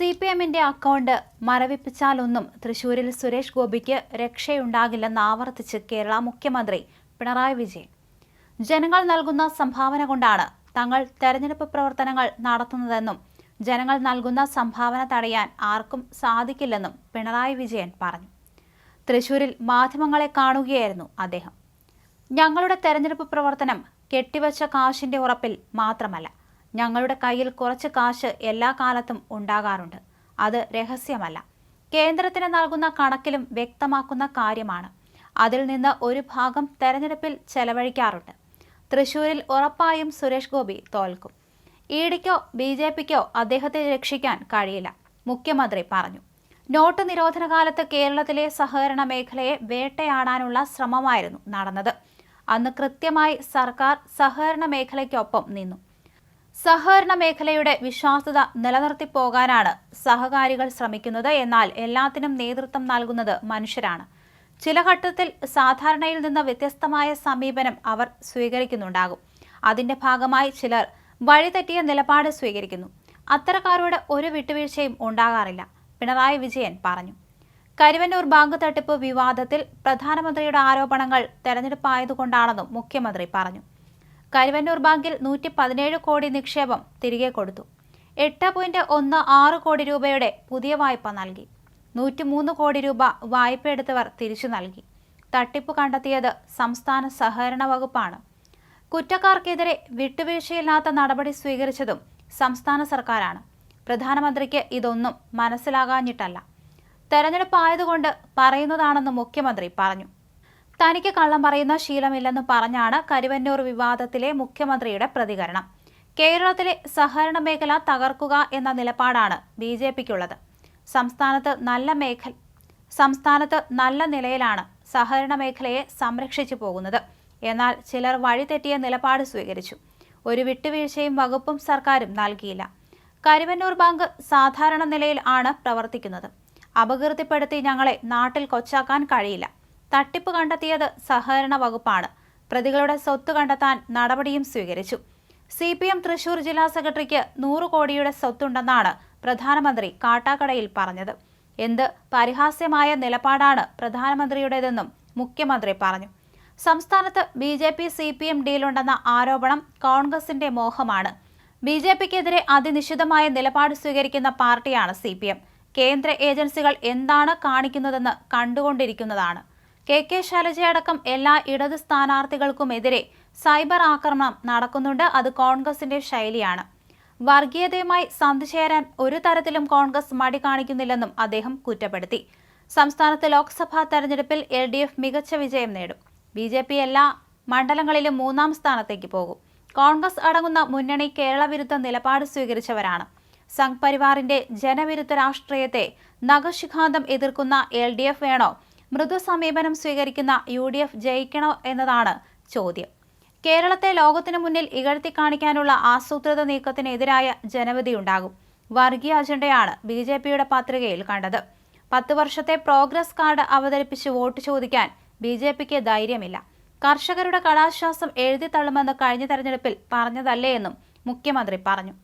C P എമ്മിന്റെ account മരവിപ്പിച്ചാലൊന്നും തൃശൂരിൽ സുരേഷ് ഗോപിക്ക് രക്ഷയുണ്ടാകില്ലെന്ന് ആവർത്തിച്ച് കേരള മുഖ്യമന്ത്രി പിണറായി വിജയൻ. ജനങ്ങൾ നൽകുന്ന സംഭാവന കൊണ്ടാണ് തങ്ങൾ തെരഞ്ഞെടുപ്പ് പ്രവർത്തനങ്ങൾ നടത്തുന്നതെന്നും ജനങ്ങൾ നൽകുന്ന സംഭാവന തടയാൻ ആർക്കും സാധിക്കില്ലെന്നും പിണറായി വിജയൻ പറഞ്ഞു. തൃശൂരിൽ മാധ്യമങ്ങളെ കാണുകയായിരുന്നു അദ്ദേഹം. ഞങ്ങളുടെ തെരഞ്ഞെടുപ്പ് പ്രവർത്തനം കെട്ടിവച്ച കാശിന്റെ ഉറപ്പിൽ മാത്രമല്ല ഞങ്ങളുടെ കയ്യിൽ കുറച്ച് കാശ് എല്ലാ കാലത്തും ഉണ്ടാകാറുണ്ട്. അത് രഹസ്യമല്ല. കേന്ദ്രത്തിന് നൽകുന്ന കണക്കിലും വ്യക്തമാക്കുന്ന കാര്യമാണ്. അതിൽ നിന്ന് ഒരു ഭാഗം തെരഞ്ഞെടുപ്പിൽ ചെലവഴിക്കാറുണ്ട്. തൃശൂരിൽ ഉറപ്പായും സുരേഷ് ഗോപി തോൽക്കും. ഇ ഡിക്കോ ബി ജെ പിക്കോ അദ്ദേഹത്തെ രക്ഷിക്കാൻ കഴിയില്ല മുഖ്യമന്ത്രി പറഞ്ഞു. നോട്ട് നിരോധന കാലത്ത് കേരളത്തിലെ സഹകരണ മേഖലയെ വേട്ടയാടാനുള്ള ശ്രമമായിരുന്നു നടന്നത്. അന്ന് കൃത്യമായി സർക്കാർ സഹകരണ മേഖലയ്ക്കൊപ്പം നിന്നു. സഹകരണ മേഖലയുടെ വിശ്വാസ്യത നിലനിർത്തിപ്പോകാനാണ് സഹകാരികൾ ശ്രമിക്കുന്നത്. എന്നാൽ എല്ലാത്തിനും നേതൃത്വം നൽകുന്നത് മനുഷ്യരാണ്. ചില ഘട്ടത്തിൽ സാധാരണയിൽ നിന്ന് വ്യത്യസ്തമായ സമീപനം അവർ സ്വീകരിക്കുന്നുണ്ടാകും. അതിന്റെ ഭാഗമായി ചിലർ വഴിതെറ്റിയ നിലപാട് സ്വീകരിക്കുന്നു. അത്തരക്കാരോട് ഒരു വിട്ടുവീഴ്ചയും ഉണ്ടാകാറില്ല പിണറായി വിജയൻ പറഞ്ഞു. കരുവന്നൂർ ബാങ്ക് തട്ടിപ്പ് വിവാദത്തിൽ പ്രധാനമന്ത്രിയുടെ ആരോപണങ്ങൾ തെരഞ്ഞെടുപ്പായതുകൊണ്ടാണെന്നും മുഖ്യമന്ത്രി പറഞ്ഞു. കരുവന്നൂർ ബാങ്കിൽ നൂറ്റി പതിനേഴ് കോടി നിക്ഷേപം തിരികെ കൊടുത്തു. എട്ട് പോയിന്റ് ഒന്ന് ആറ് കോടി രൂപയുടെ പുതിയ വായ്പ നൽകി. നൂറ്റിമൂന്ന് കോടി രൂപ വായ്പ എടുത്തവർ തിരിച്ചു നൽകി. തട്ടിപ്പ് കണ്ടെത്തിയത് സംസ്ഥാന സഹകരണ വകുപ്പാണ്. കുറ്റക്കാർക്കെതിരെ വിട്ടുവീഴ്ചയില്ലാത്ത നടപടി സ്വീകരിച്ചതും സംസ്ഥാന സർക്കാരാണ്. പ്രധാനമന്ത്രിക്ക് ഇതൊന്നും മനസ്സിലാകാഞ്ഞിട്ടല്ല. തെരഞ്ഞെടുപ്പ് ആയതുകൊണ്ട് പറയുന്നതാണെന്ന് മുഖ്യമന്ത്രി പറഞ്ഞു. തനിക്ക് കള്ളം പറയുന്ന ശീലമില്ലെന്ന് പറഞ്ഞാണ് കരുവന്നൂർ വിവാദത്തിലെ മുഖ്യമന്ത്രിയുടെ പ്രതികരണം. കേരളത്തിലെ സഹകരണ മേഖല തകർക്കുക എന്ന നിലപാടാണ് ബി ജെ പിക്കുള്ളത്. സംസ്ഥാനത്ത് നല്ല മേഖല സംസ്ഥാനത്ത് നല്ല നിലയിലാണ് സഹകരണ മേഖലയെ സംരക്ഷിച്ചു പോകുന്നത്. എന്നാൽ ചിലർ വഴിതെറ്റിയ നിലപാട് സ്വീകരിച്ചു. ഒരു വിട്ടുവീഴ്ചയും വകുപ്പും സർക്കാരും നൽകിയില്ല. കരുവന്നൂർ ബാങ്ക് സാധാരണ നിലയിൽ ആണ് പ്രവർത്തിക്കുന്നത്. അപകീർത്തിപ്പെടുത്തി ഞങ്ങളെ നാട്ടിൽ കൊച്ചാക്കാൻ കഴിയില്ല. തട്ടിപ്പ് കണ്ടെത്തിയത് സഹകരണ വകുപ്പാണ്. പ്രതികളുടെ സ്വത്ത് കണ്ടെത്താൻ നടപടിയും സ്വീകരിച്ചു. സി പി എം തൃശൂർ ജില്ലാ സെക്രട്ടറിക്ക് നൂറ് കോടിയുടെ സ്വത്തുണ്ടെന്നാണ് പ്രധാനമന്ത്രി കാട്ടാക്കടയിൽ പറഞ്ഞത്. എന്ത് പരിഹാസ്യമായ നിലപാടാണ് പ്രധാനമന്ത്രിയുടേതെന്നും മുഖ്യമന്ത്രി പറഞ്ഞു. സംസ്ഥാനത്ത് B J P C P M ഡീലുണ്ടെന്ന ആരോപണം കോൺഗ്രസിന്റെ മോഹമാണ്. ബി ജെ പിക്കെതിരെ അതിനിശിതമായ നിലപാട് സ്വീകരിക്കുന്ന പാർട്ടിയാണ് സി പി എം കേന്ദ്ര ഏജൻസികൾ എന്താണ് കാണിക്കുന്നതെന്ന് കണ്ടുകൊണ്ടിരിക്കുന്നതാണ്. കെ കെ ശൈലജയടക്കം എല്ലാ ഇടത് സ്ഥാനാർത്ഥികൾക്കുമെതിരെ സൈബർ ആക്രമണം നടക്കുന്നുണ്ട്. അത് കോൺഗ്രസിന്റെ ശൈലിയാണ്. വർഗീയതയുമായി സന്ധിചേരാൻ ഒരു തരത്തിലും കോൺഗ്രസ് മടി കാണിക്കുന്നില്ലെന്നും അദ്ദേഹം കുറ്റപ്പെടുത്തി. സംസ്ഥാനത്ത് ലോക്സഭാ തെരഞ്ഞെടുപ്പിൽ എൽ ഡി എഫ് മികച്ച വിജയം നേടും. ബി ജെ പി എല്ലാ മണ്ഡലങ്ങളിലും മൂന്നാം സ്ഥാനത്തേക്ക് പോകും. കോൺഗ്രസ് അടങ്ങുന്ന മുന്നണി കേരള വിരുദ്ധ നിലപാട് സ്വീകരിച്ചവരാണ്. സംഘ് പരിവാറിന്റെ ജനവിരുദ്ധ രാഷ്ട്രീയത്തെ നഖശിഖാന്തം എതിർക്കുന്ന എൽ ഡി എഫ് വേണോ? മൃദു സമീപനം സ്വീകരിക്കുന്ന യു ഡി എഫ് ജയിക്കണോ എന്നതാണ് ചോദ്യം. കേരളത്തെ ലോകത്തിനു മുന്നിൽ ഇകഴ്ത്തി കാണിക്കാനുള്ള ആസൂത്രിത നീക്കത്തിനെതിരായ ജനവിധിയുണ്ടാകും വർഗീയ അജണ്ടയാണ് ബി ജെ പിയുടെ പത്രികയിൽ കണ്ടത്. പത്ത് വർഷത്തെ പ്രോഗ്രസ് കാർഡ് അവതരിപ്പിച്ച് വോട്ട് ചോദിക്കാൻ ബി ജെ പിക്ക് ധൈര്യമില്ല. കർഷകരുടെ കടാശ്വാസം എഴുതി തള്ളുമെന്ന് കഴിഞ്ഞ തെരഞ്ഞെടുപ്പിൽ പറഞ്ഞതല്ലേ എന്നും മുഖ്യമന്ത്രി പറഞ്ഞു.